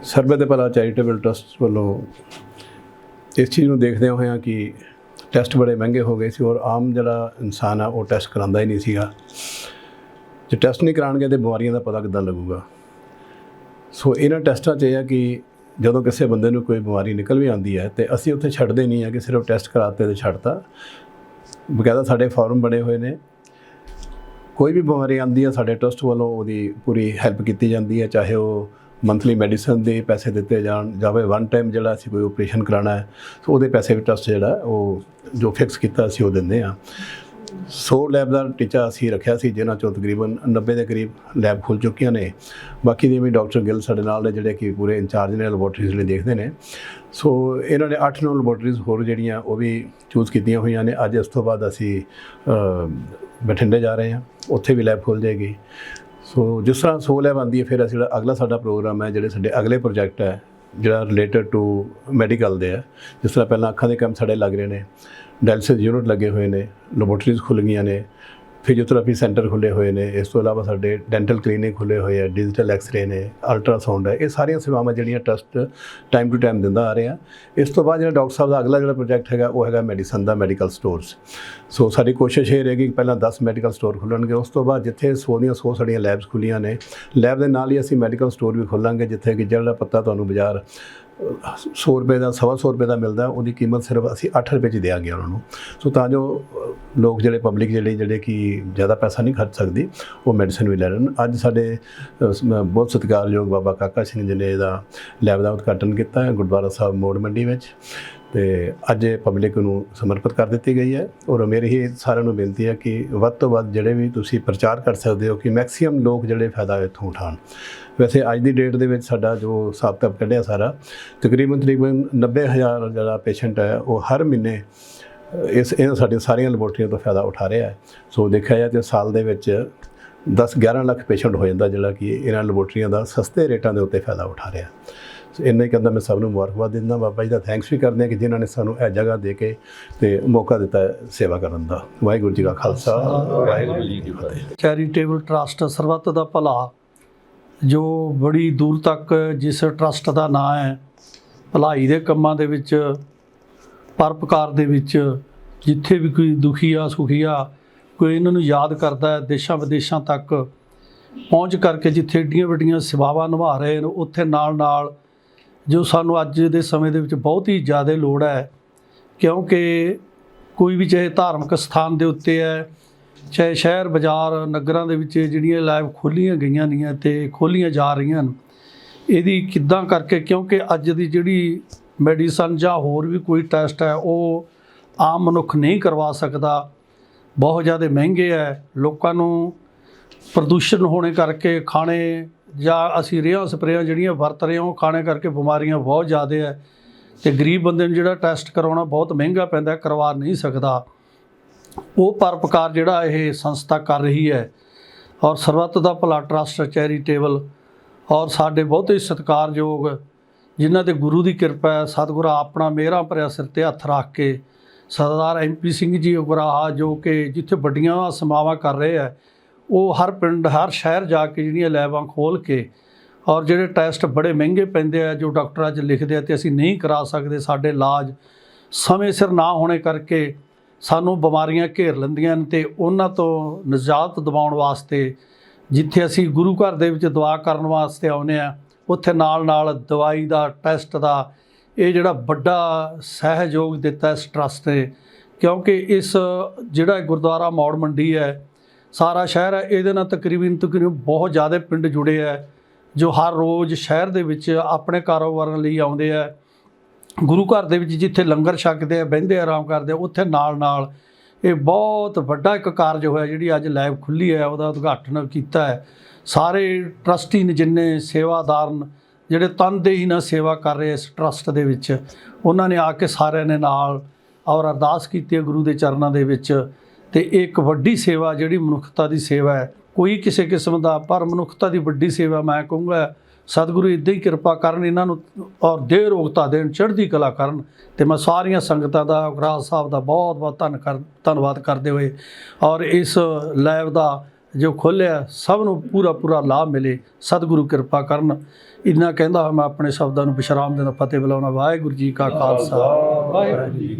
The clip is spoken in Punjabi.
ਸਰਬਤ ਦੇ ਭਲਾ ਚੈਰੀਟੇਬਲ ਟਰਸਟ ਵੱਲੋਂ ਇਸ ਚੀਜ਼ ਨੂੰ ਦੇਖਦੇ ਹੋਇਆ ਕਿ ਟੈਸਟ ਬੜੇ ਮਹਿੰਗੇ ਹੋ ਗਏ ਸੀ ਔਰ ਆਮ ਜਿਹੜਾ ਇਨਸਾਨ ਆ, ਉਹ ਟੈਸਟ ਕਰਾਉਂਦਾ ਹੀ ਨਹੀਂ ਸੀਗਾ। ਜੇ ਟੈਸਟ ਨਹੀਂ ਕਰਾਣਗੇ ਤੇ ਬਿਮਾਰੀਆਂ ਦਾ ਪਤਾ ਕਿੱਦਾਂ ਲੱਗੂਗਾ? ਸੋ ਇਹਨਾਂ ਟੈਸਟਾਂ 'ਚ ਇਹ ਆ ਕਿ ਜਦੋਂ ਕਿਸੇ ਬੰਦੇ ਨੂੰ ਕੋਈ ਬਿਮਾਰੀ ਨਿਕਲ ਵੀ ਆਉਂਦੀ ਹੈ ਤੇ ਅਸੀਂ ਉੱਥੇ ਛੱਡਦੇ ਨਹੀਂ ਆ ਕਿ ਸਿਰਫ ਟੈਸਟ ਕਰਾਤੇ ਤੇ ਛੱਡਤਾ। ਬਕਾਇਦਾ ਸਾਡੇ ਫਾਰਮ ਬਣੇ ਹੋਏ ਨੇ। ਕੋਈ ਵੀ ਬਿਮਾਰੀ ਆਉਂਦੀ ਹੈ ਸਾਡੇ ਟਰਸਟ ਵੱਲੋਂ ਉਹਦੀ ਪੂਰੀ ਹੈਲਪ ਕੀਤੀ ਜਾਂਦੀ ਹੈ, ਚਾਹੇ ਉਹ ਮੰਥਲੀ ਮੈਡੀਸਨ ਦੇ ਪੈਸੇ ਦਿੱਤੇ ਜਾਣ, ਜਾਵੇ ਵਨ ਟਾਈਮ ਜਿਹੜਾ ਅਸੀਂ ਕੋਈ ਆਪਰੇਸ਼ਨ ਕਰਾਉਣਾ ਹੈ, ਸੋ ਉਹਦੇ ਪੈਸੇ ਵੀ ਟਰਸਟ ਜਿਹੜਾ ਉਹ ਜੋ ਫਿਕਸ ਕੀਤਾ ਅਸੀਂ ਉਹ ਦਿੰਦੇ ਆ 100 ਲੈਬ ਦਾ ਟੀਚਾ ਅਸੀਂ ਰੱਖਿਆ ਸੀ, ਜਿਹਨਾਂ ਚੋਂ ਤਕਰੀਬਨ 90 ਦੇ ਕਰੀਬ ਲੈਬ ਖੁੱਲ ਚੁੱਕੀਆਂ ਨੇ। ਬਾਕੀ ਦੇ ਵੀ ਡਾਕਟਰ ਗਿੱਲ ਸਾਡੇ ਨਾਲ ਨੇ, ਜਿਹੜੇ ਕਿ ਪੂਰੇ ਇੰਚਾਰਜ ਨੇ ਲੈਬੋਰਟਰੀਜ਼ ਲਈ ਦੇਖਦੇ ਨੇ। ਸੋ ਇਹਨਾਂ ਨੇ 8-9 ਲੈਬੋਰਟਰੀਜ਼ ਹੋਰ ਜਿਹੜੀਆਂ ਉਹ ਵੀ ਚੂਜ਼ ਕੀਤੀਆਂ ਹੋਈਆਂ ਨੇ। ਅੱਜ ਇਸ ਤੋਂ ਬਾਅਦ ਅਸੀਂ ਬਠਿੰਡੇ ਜਾ ਰਹੇ ਹਾਂ। ਉੱਥੇ ਵੀ ਲੈਬ ਖੁੱਲ ਜਾਏਗੀ। ਸੋ ਜਿਸ ਤਰ੍ਹਾਂ 100 ਲੈਬ ਆਉਂਦੀ ਹੈ, ਫਿਰ ਅਸੀਂ ਜਿਹੜਾ ਅਗਲਾ ਸਾਡਾ ਪ੍ਰੋਗਰਾਮ ਹੈ, ਜਿਹੜੇ ਸਾਡੇ ਅਗਲੇ ਪ੍ਰੋਜੈਕਟ ਹੈ, ਜਿਹੜਾ ਰਿਲੇਟਡ ਟੂ ਮੈਡੀਕਲ ਦੇ ਹੈ, ਜਿਸ ਤਰ੍ਹਾਂ ਪਹਿਲਾਂ ਅੱਖਾਂ ਦੇ ਕੰਮ ਸਾਡੇ ਲੱਗ ਰਹੇ ਨੇ ਡਾਇਲਿਸਿਸ ਯੂਨਿਟ ਲੱਗੇ ਹੋਏ ਨੇ ਲੈਬੋਰਟਰੀਜ਼ ਖੁੱਲ ਗਈਆਂ ਨੇ ਫਿਜ਼ੀਓਥੈਰੇਪੀ ਸੈਂਟਰ ਖੁੱਲੇ ਹੋਏ ਨੇ, ਇਸ ਤੋਂ ਇਲਾਵਾ ਸਾਡੇ ਡੈਂਟਲ ਕਲੀਨਿਕ ਖੁੱਲੇ ਹੋਏ ਆ, ਡਿਜੀਟਲ ਐਕਸ-ਰੇ ਨੇ, ਅਲਟਰਾਸਾਊਂਡ ਹੈ ਇਹ ਸਾਰੀਆਂ ਸੇਵਾਵਾਂ ਜਿਹੜੀਆਂ ਟਰਸਟ ਟਾਈਮ ਟੂ ਟਾਈਮ ਦਿੰਦਾ ਆ ਰਿਹਾ। ਇਸ ਤੋਂ ਬਾਅਦ ਜਿਹੜਾ ਡਾਕਟਰ ਸਾਹਿਬ ਦਾ ਅਗਲਾ ਜਿਹੜਾ ਪ੍ਰੋਜੈਕਟ ਹੈਗਾ, ਉਹ ਹੈਗਾ ਮੈਡੀਸਨ ਦਾ ਮੈਡੀਕਲ ਸਟੋਰਸ। ਸੋ ਸਾਡੀ ਕੋਸ਼ਿਸ਼ ਇਹ ਰਹੇਗੀ ਕਿ ਪਹਿਲਾਂ 10 ਮੈਡੀਕਲ ਸਟੋਰ ਖੁੱਲਣਗੇ, ਉਸ ਤੋਂ ਬਾਅਦ ਜਿੱਥੇ 100 ਦੀਆਂ 100 ਸਾਡੀਆਂ ਲੈਬਸ ਖੁੱਲੀਆਂ ਨੇ, ਲੈਬ ਦੇ ਨਾਲ ਹੀ ਅਸੀਂ ਮੈਡੀਕਲ ਸਟੋਰ ਵੀ ਖੋਲਾਂਗੇ, ਜਿੱਥੇ ਕਿ ਜਿਹੜਾ ਪੱਤਾ ਤੁਹਾਨੂੰ ਬਾਜ਼ਾਰ 100 ਰੁਪਏ ਦਾ ਸਵਾ ਸੌ ਰੁਪਏ ਦਾ ਮਿਲਦਾ ਉਹਦੀ ਕੀਮਤ ਸਿਰਫ ਅਸੀਂ 8 ਰੁਪਏ 'ਚ ਦੇਵਾਂਗੇ ਉਹਨਾਂ ਨੂੰ। ਸੋ ਤਾਂ ਜੋ ਲੋਕ ਜਿਹੜੇ ਪਬਲਿਕ ਜਿਹੜੇ ਜਿਹੜੇ ਕਿ ਜ਼ਿਆਦਾ ਪੈਸਾ ਨਹੀਂ ਖਰਚ ਸਕਦੀ ਉਹ ਮੈਡੀਸਨ ਵੀ ਲੈ ਲੈਣ। ਅੱਜ ਸਾਡੇ ਅ, ਬਹੁਤ ਸਤਿਕਾਰਯੋਗ ਬਾਬਾ ਕਾਕਾ ਸਿੰਘ ਜੀ ਨੇ ਇਹਦਾ ਲੈਬ ਦਾ ਉਦਘਾਟਨ ਕੀਤਾ ਗੁਰਦੁਆਰਾ ਸਾਹਿਬ ਮੋੜ ਮੰਡੀ ਵਿੱਚ। ਤੇ ਅੱਜ ਇਹ ਪਬਲਿਕ ਨੂੰ ਸਮਰਪਿਤ ਕਰ ਦਿੱਤੀ ਗਈ ਹੈ ਔਰ ਮੇਰੀ ਹੀ ਸਾਰਿਆਂ ਨੂੰ ਬੇਨਤੀ ਹੈ ਕਿ ਵੱਧ ਤੋਂ ਵੱਧ ਜਿਹੜੇ ਵੀ ਤੁਸੀਂ ਪ੍ਰਚਾਰ ਕਰ ਸਕਦੇ ਹੋ ਕਿ ਮੈਕਸਿਮਮ ਲੋਕ ਜਿਹੜੇ ਫਾਇਦਾ ਇੱਥੋਂ ਉਠਾਉਣ। ਵੈਸੇ ਅੱਜ ਦੀ ਡੇਟ ਦੇ ਵਿੱਚ ਸਾਡਾ ਜੋ ਹਿਸਾਬ ਕਿਤਾਬ ਕੱਢਿਆ ਸਾਰਾ, ਤਕਰੀਬਨ ਤਕਰੀਬਨ 90000 ਜਿਹੜਾ ਪੇਸ਼ੈਂਟ ਹੈ ਉਹ ਹਰ ਮਹੀਨੇ ਇਸ ਇਹਨਾਂ ਸਾਡੀਆਂ ਸਾਰੀਆਂ ਲੈਬੋਰਟਰੀਆਂ ਤੋਂ ਫਾਇਦਾ ਉਠਾ ਰਿਹਾ ਹੈ। ਸੋ ਦੇਖਿਆ ਜਾਏ ਤੇ ਸਾਲ ਦੇ ਵਿੱਚ 10 11 ਲੱਖ ਪੇਸ਼ੈਂਟ ਹੋ ਜਾਂਦਾ ਜਿਹੜਾ ਕਿ ਇਹਨਾਂ ਲੈਬੋਰਟਰੀਆਂ ਦਾ ਸਸਤੇ ਰੇਟਾਂ ਦੇ ਉੱਤੇ ਫਾਇਦਾ ਉਠਾ ਰਿਹਾ ਸੋ ਇੰਨਾ ਹੀ ਕਹਿੰਦਾ, ਮੈਂ ਸਭ ਨੂੰ ਮੁਬਾਰਕਬਾਦ ਦਿੰਦਾ। ਬਾਬਾ ਜੀ ਦਾ ਥੈਂਕਸ ਵੀ ਕਰਦੇ ਹਾਂ ਕਿ ਜਿਨ੍ਹਾਂ ਨੇ ਸਾਨੂੰ ਇਹ ਜਗ੍ਹਾ ਦੇ ਕੇ ਤੇ ਮੌਕਾ ਦਿੱਤਾ ਸੇਵਾ ਕਰਨ ਦਾ। ਵਾਹਿਗੁਰੂ ਜੀ ਕਾ ਖਾਲਸਾ, ਵਾਹਿਗੁਰੂ ਜੀ ਕੀ ਫਤਿਹ। ਚੈਰੀਟੇਬਲ ਟਰਸਟ ਸਰਬੱਤ ਦਾ ਭਲਾ, ਜੋ ਬੜੀ ਦੂਰ ਤੱਕ ਜਿਸ ਟਰਸਟ ਦਾ ਨਾਂ ਹੈ, ਭਲਾਈ ਦੇ ਕੰਮਾਂ ਦੇ ਵਿੱਚ ਪਰਪਕਾਰ ਦੇ ਵਿੱਚ, ਜਿੱਥੇ ਵੀ ਕੋਈ ਦੁਖੀ ਆ, ਸੁਖੀ ਆ, ਕੋਈ ਇਹਨਾਂ ਨੂੰ ਯਾਦ ਕਰਦਾ ਹੈ, ਦੇਸ਼ਾਂ ਵਿਦੇਸ਼ਾਂ ਤੱਕ ਪਹੁੰਚ ਕਰਕੇ ਜਿੱਥੇ ਏਡੀਆਂ ਵੱਡੀਆਂ ਸੇਵਾਵਾਂ ਨਿਭਾ ਰਹੇ ਨੇ, ਉੱਥੇ ਨਾਲ ਨਾਲ ਜੋ ਸਾਨੂੰ ਅੱਜ ਦੇ ਸਮੇਂ ਦੇ ਵਿੱਚ ਬਹੁਤ ਹੀ ਜ਼ਿਆਦਾ ਲੋੜ ਹੈ, ਕਿਉਂਕਿ ਕੋਈ ਵੀ ਚਾਹੇ ਧਾਰਮਿਕ ਸਥਾਨ ਦੇ ਉੱਤੇ ਹੈ, ਚਾਹੇ ਸ਼ਹਿਰ, ਬਾਜ਼ਾਰ, ਨਗਰਾਂ ਦੇ ਵਿੱਚ ਜਿਹੜੀਆਂ ਲੈਬ ਖੋਲੀਆਂ ਗਈਆਂ ਨੀਆਂ ਤੇ ਖੋਲੀਆਂ ਜਾ ਰਹੀਆਂ ਹਨ। ਇਹਦੀ ਕਿੱਦਾਂ ਕਰਕੇ, ਕਿਉਂਕਿ ਅੱਜ ਦੀ ਜਿਹੜੀ ਮੈਡੀਸਨ ਜਾਂ ਹੋਰ ਵੀ ਕੋਈ ਟੈਸਟ ਹੈ, ਉਹ ਆਮ ਮਨੁੱਖ ਨਹੀਂ ਕਰਵਾ ਸਕਦਾ। ਬਹੁਤ ਜ਼ਿਆਦਾ ਮਹਿੰਗੇ ਹੈ, ਲੋਕਾਂ ਨੂੰ ਪ੍ਰਦੂਸ਼ਣ ਹੋਣੇ ਕਰਕੇ ਖਾਣੇ ਜਾਂ ਅਸੀਂ ਰੇਹਾਂ ਸਪਰੇਆਂ ਜਿਹੜੀਆਂ ਵਰਤ ਰਹੇ ਹਾਂ, ਉਹ ਖਾਣੇ ਕਰਕੇ ਬਿਮਾਰੀਆਂ ਬਹੁਤ ਜ਼ਿਆਦਾ ਹੈ ਤੇ ਗਰੀਬ ਬੰਦੇ ਨੂੰ ਜਿਹੜਾ ਟੈਸਟ ਕਰਾਉਣਾ ਬਹੁਤ ਮਹਿੰਗਾ ਪੈਂਦਾ, ਕਰਵਾ ਨਹੀਂ ਸਕਦਾ। ਉਹ ਪਰਪਕਾਰ ਜਿਹੜਾ ਇਹ ਸੰਸਥਾ ਕਰ ਰਹੀ ਹੈ। ਔਰ ਸਰਬੱਤ ਦਾ ਭਲਾ ਟਰਸਟ ਚੈਰੀਟੇਬਲ ਔਰ ਸਾਡੇ ਬਹੁਤੇ ਸਤਿਕਾਰਯੋਗ, ਜਿਨ੍ਹਾਂ ਤੇ ਗੁਰੂ ਦੀ ਕਿਰਪਾ ਹੈ, ਸਤਿਗੁਰ ਆਪਣਾ ਮੇਰਾ ਭਰਿਆ ਸਿਰ ਤੇ ਹੱਥ ਰੱਖ ਕੇ, ਸਰਦਾਰ ਐਮਪੀ ਸਿੰਘ ਜੀ ਉਗਰਾਹਾ ਜੋ ਕਿ ਜਿੱਥੇ ਵੱਡੀਆਂ ਸਮਾਵਾਂ ਕਰ ਰਹੇ ਹੈ ਉਹ ਹਰ ਪਿੰਡ, ਹਰ ਸ਼ਹਿਰ ਜਾ ਕੇ ਜਿਹੜੀਆਂ ਲੈਬਾਂ ਖੋਲ ਕੇ ਔਰ ਜਿਹੜੇ ਟੈਸਟ ਬੜੇ ਮਹਿੰਗੇ ਪੈਂਦੇ ਆ, ਜੋ ਡਾਕਟਰ ਅੱਜ ਲਿਖਦੇ ਆ ਤੇ ਅਸੀਂ ਨਹੀਂ ਕਰਾ ਸਕਦੇ, ਸਾਡੇ ਇਲਾਜ ਸਮੇਂ ਸਿਰ ਨਾ ਹੋਣੇ ਕਰਕੇ ਸਾਨੂੰ ਬਿਮਾਰੀਆਂ ਘੇਰ ਲੈਂਦੀਆਂ ਨੇ ਤੇ ਉਹਨਾਂ ਤੋਂ ਨਿਜਾਤ ਦਿਵਾਉਣ ਵਾਸਤੇ ਜਿੱਥੇ ਅਸੀਂ ਗੁਰੂ ਘਰ ਦੇ ਵਿੱਚ ਦੁਆ ਕਰਨ ਵਾਸਤੇ ਆਉਨੇ ਆ ਉੱਥੇ ਨਾਲ ਨਾਲ ਦਵਾਈ ਦਾ, ਟੈਸਟ ਦਾ, ਇਹ ਜਿਹੜਾ ਵੱਡਾ ਸਹਿਯੋਗ ਦਿੱਤਾ ਇਸ ਟਰਸਟ ਨੇ ਕਿਉਂਕਿ ਇਸ ਜਿਹੜਾ ਗੁਰਦੁਆਰਾ ਮੌੜ ਮੰਡੀ ਹੈ ਸਾਰਾ ਸ਼ਹਿਰ ਹੈ ਇਹਦੇ ਨਾਲ ਤਕਰੀਬਨ ਤਕਰੀਬਨ ਬਹੁਤ ਜ਼ਿਆਦਾ ਪਿੰਡ ਜੁੜੇ ਹੈ ਜੋ ਹਰ ਰੋਜ਼ ਸ਼ਹਿਰ ਦੇ ਵਿੱਚ ਆਪਣੇ ਕਾਰੋਬਾਰਾਂ ਲਈ ਆਉਂਦੇ ਆ। ਗੁਰੂ ਘਰ ਦੇ ਵਿੱਚ ਜਿੱਥੇ ਲੰਗਰ ਛਕਦੇ ਆ ਬਹਿੰਦੇ ਆ, ਆਰਾਮ ਕਰਦੇ ਆ ਉੱਥੇ ਨਾਲ ਨਾਲ ਇਹ ਬਹੁਤ ਵੱਡਾ ਇੱਕ ਕਾਰਜ ਹੋਇਆ ਜਿਹੜੀ ਅੱਜ ਲੈਬ ਖੁੱਲੀ ਹੈ ਉਹਦਾ ਉਦਘਾਟਨ ਕੀਤਾ ਹੈ। ਸਾਰੇ ਟਰਸਟੀ ਨੇ ਜਿੰਨੇ ਸੇਵਾਦਾਰ ਜਿਹੜੇ ਤਨਦੇਹੀ ਨਾਲ ਸੇਵਾ ਕਰ ਰਹੇ ਇਸ ਟਰਸਟ ਦੇ ਵਿੱਚ ਉਹਨਾਂ ਨੇ ਆ ਕੇ ਸਾਰਿਆਂ ਨੇ ਨਾਲ ਔਰ ਅਰਦਾਸ ਕੀਤੀ ਹੈ ਗੁਰੂ ਦੇ ਚਰਨਾਂ ਦੇ ਵਿੱਚ। ਤੇ ਇਹ ਇੱਕ ਵੱਡੀ ਸੇਵਾ ਜਿਹੜੀ ਮਨੁੱਖਤਾ ਦੀ ਸੇਵਾ ਹੈ, ਕੋਈ ਕਿਸੇ ਕਿਸਮ ਦਾ, ਪਰ ਮਨੁੱਖਤਾ ਦੀ ਵੱਡੀ ਸੇਵਾ ਮੈਂ ਕਹੂੰਗਾ, ਸਤਿਗੁਰੂ ਇਦਾਂ ਹੀ ਕਿਰਪਾ ਕਰਨ ਇਹਨਾਂ ਨੂੰ ਔਰ ਦੇਹ ਰੋਗਤਾ ਦੇਣ, ਚੜ੍ਹਦੀ ਕਲਾ ਕਰਨ। ਤੇ ਮੈਂ ਸਾਰੀਆਂ ਸੰਗਤਾਂ ਦਾ ਉਗਰਾਹ ਸਾਹਿਬ ਦਾ ਬਹੁਤ ਬਹੁਤ ਧੰਨ ਕਰ, ਧੰਨਵਾਦ ਕਰਦੇ ਹੋਏ ਔਰ ਇਸ ਲੈਬ ਦਾ ਜੋ ਖੋਲ੍ਹਿਆ, ਸਭ ਨੂੰ ਪੂਰਾ ਪੂਰਾ ਲਾਭ ਮਿਲੇ, ਸਤਿਗੁਰੂ ਕਿਰਪਾ ਕਰਨ। ਇੰਨਾ ਕਹਿੰਦਾ ਹੋਇਆ ਮੈਂ ਆਪਣੇ ਸ਼ਬਦਾਂ ਨੂੰ ਵਿਸ਼ਰਾਮ ਦੇਣਾ ਫਤਿਹ ਬੁਲਾਉਣਾ। ਵਾਹਿਗੁਰੂ ਜੀ ਕਾ ਖਾਲਸਾ। ਵਾਹਿਗੁਰੂ ਜੀ